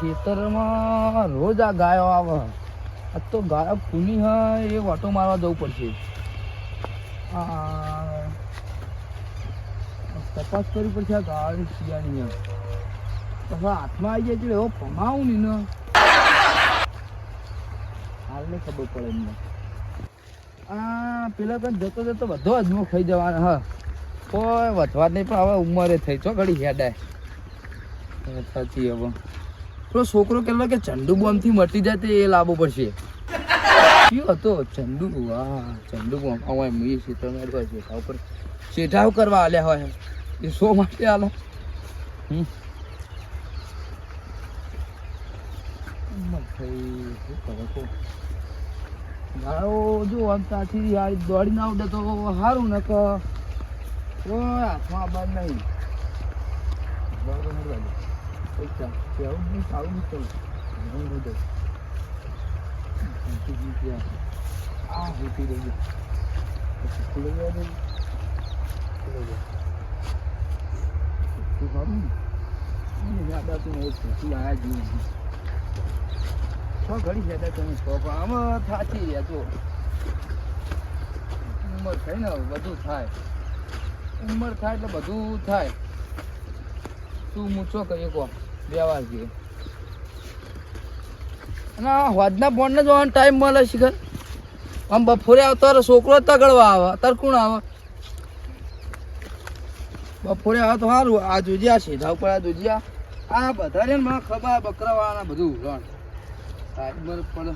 ખેતરમાં રોજ આ ગાયો આવે. આ તો ગાયો કુની હોય એ વાટો મારવા જવું પડશે. તપાસ કરવી પડશે આ ગાય શિયાળી એમ. પછી હાથમાં આવી જાય છે એવો ભમાવું નહીં ને. હાલને ખબર પડે એમને. આ, પેલા તો જતો જતો બધો અજમો ખાઈ જવાનો, હા. કોઈ વધવા નહીં, પણ હવે ઉંમરે થઈ છો ઘડી હેડાય. સાચી હવે. પેલો છોકરો કેટલો કે ચંદુ બોમ્બથી મટી જાય તે એ લાવવો પડશે. કયો હતો? ચંદુ વાહ ચંદુ બોમ્બ. એમ, એ ક્ષેત્ર મેળવા શેઠા ઉપર શેઠાવ કરવા આલ્યા હોય એ શો માટે આલો? ગાળો જો ત્યાંથી આ દોડીને આવડે તો સારું ને કે હાથમાં બંધ નહીં. નથી que é કેવું mental નહીં સારું Não muda. Não બધું que આ. આ હોતી રહી ગઈ પછી ખુલી ગયા ને ખુલી ગયા તું સારું ને મને યાદ આવતું નહીં ભૂખી આયા જેવું. છ ઘડી હેડા તમે છો પણ આમાં થાચી રહ્યા જો ઉંમર થઈ ને બધું થાય ઉંમર થાય એટલે બધું થાય તું મૂછો કહીએ કો વ્યવહાર છે અને હોદના બોન્ડને જોવાનો ટાઈમ મળે શિખર આમ બપોરે આવતો છોકરો તગડવા આવે. તાર કોણ આવે? બપોરે આવે તો સારું આ જોજે, આ સીધા ઉપર આ જોજે. આ બધા ને મને ખબર બકરાવાળાના બધું ઉરણ ટાઈમ પણ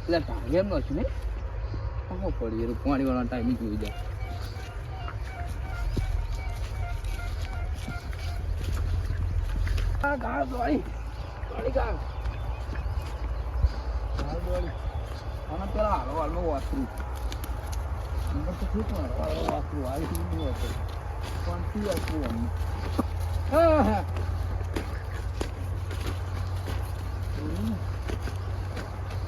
એટલે ટાઈમ નથી ને? પડી પાણી વાળા ટાઈમ જોઈ જાય આ ગાળ દોડી દોડી ગાળ ગાળ દોડી અને પેલા હાલો હાલમાં વાસરું નંબર તો ઠીક ને હાલો વાસરું આવી નહીં હતું પણ શું વાસરું અમને હા હા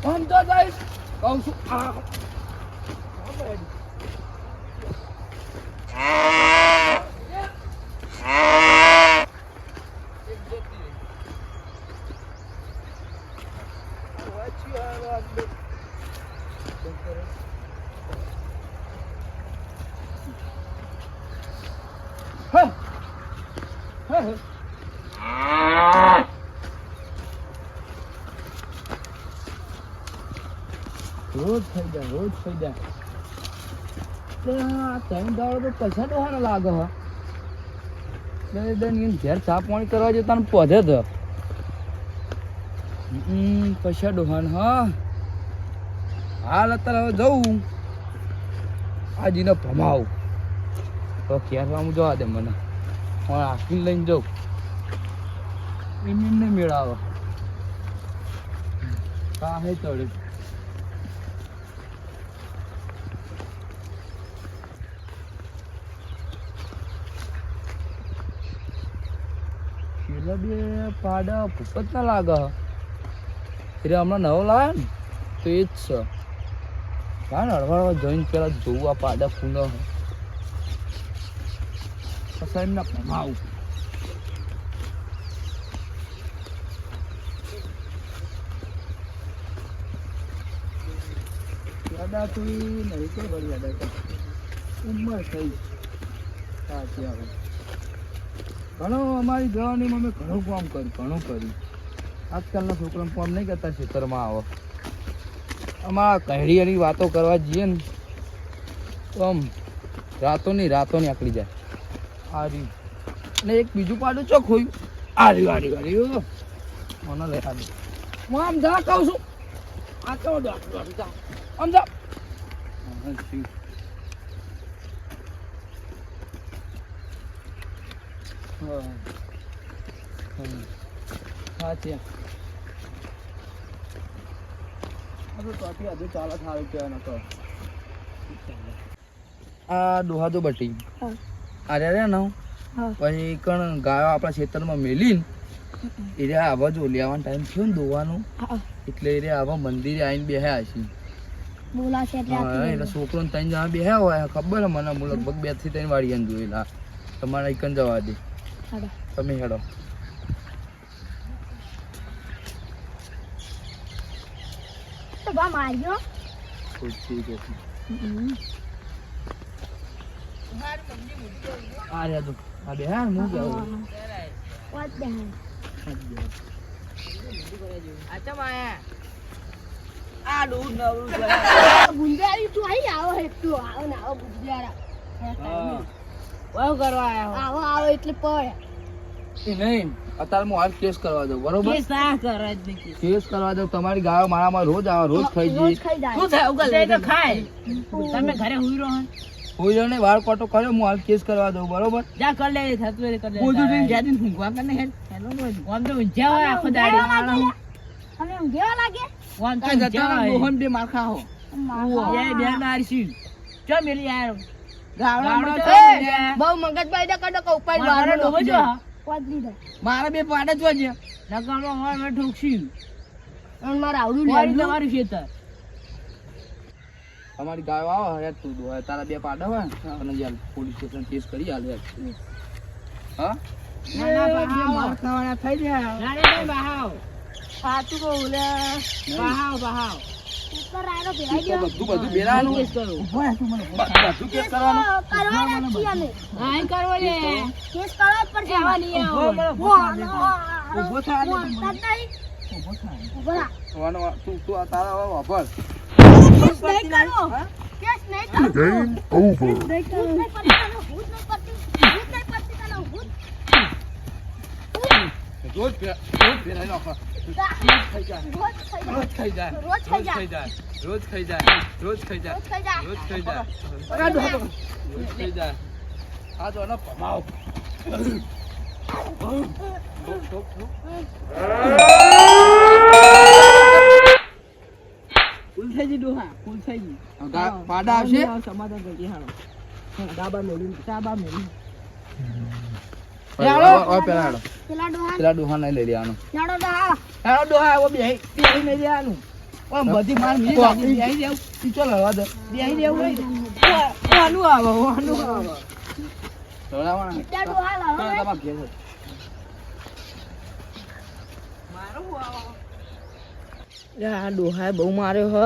આમ તો જાય કહું છું આ આ બેડ. એક જતી રહી. આ વાંચ્યું આ વાત બે. કેમ કરે? હા. હા, હા. રોજ થઈ જાય, રોજ થઈ જાય. ત્રણ દાડો તો પૈસા તો લાગે હા. ઘેર ચા પાણી કરવા જતા ને પોધે તો. પૈસા ડોહાન હા. હાલ અત્યારે હવે જવું આજીને ભમાવું. તો ખેરવામાં જવા દે મને. હું આખી લઈને જાઉં. એમને મેળાવે. હા હે પેલા બે પાડા ભૂપત ના લાગે. એટલે હમણાં નવો લાવે ને, તો એ જ છે. હા હળવા જોઈને પેલા જોવું આ પાડા પુનઃ પછી એમના ભમાવું યાદા તો નહીં કે યાદા તો ઉંમર થઈ સાચી આવે ઘણો અમારી જવાની અમે ઘણું કામ કર્યું ઘણું કર્યું આજકાલના છોકરાને કામ નહીં કરતા ખેતરમાં આવો. અમારા કહેડીયાની વાતો કરવા જઈએ ને, તો આમ રાતો ની રાતો આકડી જાય. આ અને એક બીજું પાડું ચોક હોયું. આ રહ્યું આ રહ્યું મને લઈ આવી. હું આમ જા કહું છું. આ તો આમ જા હા, શિવ. હા હમ. સાચી આ ડોહા તો. બટી. હા. અરે રે ને પછી કણ ગાયો આપણા ખેતરમાં મેલીને એટલે આવા જો લેવાનો ટાઈમ થયો ને દોવાનું. એટલે એટલે આવા મંદિરે આવીને બેહ્યા છે એટલે. છોકરો ત્રણ જણા બેહ્યા હોય ખબર મને? હું લગભગ બેથી ત્રણ વાળી જોયેલા. તમારે એકન જવા દે. તમે હેડો તો બા માર્યો પૂછી ગયો ગુંજારી તું આઈ આવો હેટુ આવો ના આવો ગુંજારા આવો આવો એટલે પડે નહીં અત્યારે હું હાલ કેસ કરવા દઉં બરોબર? કેસ ના કરવા દઉં તમારી ગાયો મારામાં રોજ આવે રોજ ખાઈ જઈ શું થાય? ઉગલ તો ખાય. તમે ઘરે હુઈ રહો હુઈ કોઈ ને વાળ કોટો કર્યો હું હાલ કેસ કરવા દઉં બરોબર? જા કર લે થતું હોય કર લે. બોજું જઈને જાતી ઊંઘવા કર ને હેડ. હેલો આમ તો ઊંઘ્યા હોય આખો દાડી. કેવા અમે હવે લાગે? આમ તો જતા ઊંઘ્યા મોહન બે માર ખાઓ એ બે નારસી ચો મેલી યાર બહુ મગજભાઈ કડક ઉપર મારો ડોબો જો વાત લીધો? મારા બે પાડે જ નકામો હોય મેં ઠોકશી અને આવડું લેવું. તમારું ખેતર? તમારી ગાયો આવે હરે તું દો. તારા બે પાડા હોય અને યાર પોલીસ સ્ટેશન કેસ કરી હાલ હા. ના, ના, બે બહાવ. માર થઈ ભાઈ બહાવ. સાચું કહું લે. બહાવ બહાવ. બધું બધું બેરાનું. બધું કેસ કરવાનું? કરવાના છીએ અમે. હા ઈ લે. કેસ કરવા જ પડશે. એવા નહીં આવો. ઊભો થાય હું હંતા જ નહીં. ઊભો થાય ઊભો થા. વાનો તું તું તારા વાપર કેસ નહીં કરો. કેસ નહીં કરો. કેસ નહીં ભૂત નહીં પડતી ભૂત નહીં પડતી. ભૂત નહીં પડતી તને, ભૂત. રોજ રોજ ફેરાઈ નાખો. રોજ ખાઈ જાય. રોજ ખાઈ જાય. રોજ ખાઈ જાય રોજ ખાઈ જાય રોજ ખાઈ જાય. રોજ ખાઈ જાય આ જો ને ભમાવ ફૂલ ડોહા ગા- પાડા આવશે સમાધાન કરી હાલો ડાબા મેળવી ડાબા હવે પેલા ડોહા. નહીં લઈ લેવાનું. જાડો ડોહા આવો. બેહી બેહી નહીં દેવાનું બધી માર મીરી બેહી દેવું ઈ ચાલ દે બેહી દેવું નહીં આનું આવો આનું આવો. હળવાના. ત્યાં ડોહા લાવો ચાલો, ને. તમારા ઘેર જ. આ ડોહાએ બહુ માર્યો હ.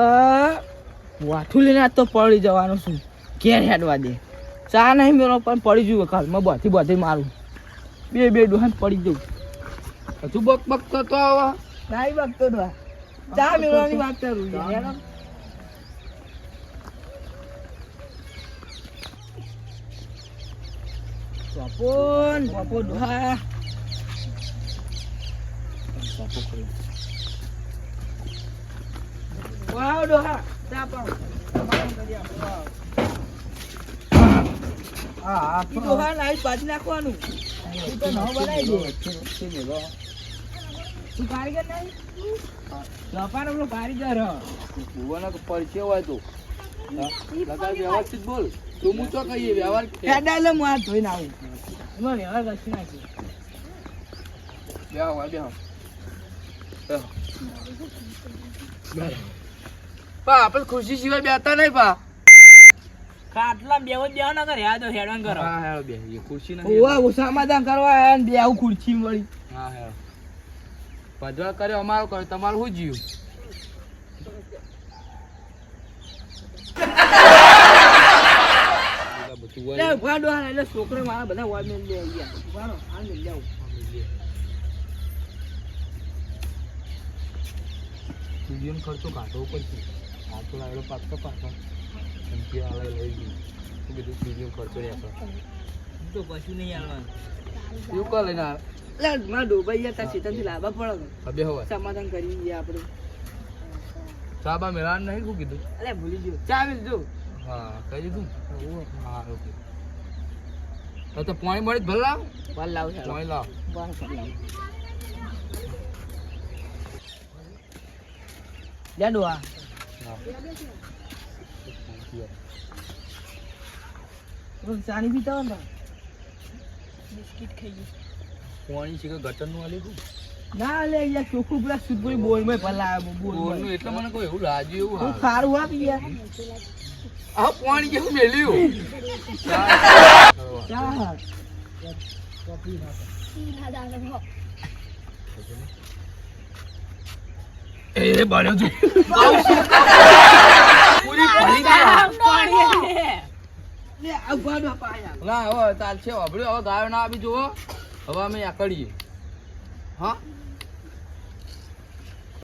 વાઠું લઈને આજ તો પડી જવાનું છું. ઘેર હેડવા દે. ચા નહીં મેળો પણ પડી જવું કાલ મેં બધી બધી મારું. બે બે ડોહા પડી જવું. હજુ બક બક કરતો આવો. નાઈ તો ડોહા. ચા મેળવાની વાત કરું છું હેડો. બાપોન બાપો ડોહા. વાવ ડોહા. ચા પાઉં હા હા ઈ ડોહા નાઈ પાછી નાખવાનું. તો નવો બનાવી દે. તું કારીગર નહીં? લપાનો પેલો કારીગર ભુવાના તો હોય તો. વ્યવસ્થિત બોલ. તું હું તો કહીએ વ્યવહાર હું ધોઈને આવું. એમાં વ્યવહાર કશું નાખી બેહો, બેહો. બેહો. આપણે ખુશી સિવાય બેતા નહીં પા ખાટલા બેવો ના કરે તો હેડવાન કરો. હા હેડો નહીં ઓવા ઓ કરવા આયા ને બે ખુરશી મળી. હા હેડો. ભજવા કર્યો અમારો કર્યો તમારું શું જીવ છોકરો મારા બધા મેલ લે ગયા. આ લે આવું. ખર્ચો કાઢવો પડશે. કાચો લાવેલો પાછો પાછો. લઈ ગયું. ખર્ચો નહીં આપણો તો કશું નહીં આવવાનું. એવું કો લઈને આવે? લે મારા ડોબાઈ ગયા ત્યાં ચેતનથી લાવવા પડે હવે હવે સમાધાન કરી દઈએ આપણે. સાબા મેળાનું નહીં શું કીધું? અરે ભૂલી ગયો. જો હા કહી દીધું. હા ઓકે. તો પાણી મળી ભલે લાવ. વાલ લાવ પાણી લાવ. વાલ લાવ. ડોહા ચાની પીતા ને? બિસ્કિટ ખાઈ પાણી છે કે ગટરનું આલી દઉં ના લે યાર ચોખ્ખું પેલા સુધપુરી બોલમાં ભલા બોલનું એટલે મને કોઈ એવું લાગ્યું એવું હું હા ખારું આપી યાર. આ પાણી કેવું મેલ્યું? ચા ઈ ના દાદા. એ બાળ્યો છું પૂરી ભરી ના હવે ચાલશે હવે ગાયો ના આપી જુઓ. હવે અમે આ કરીએ. હા?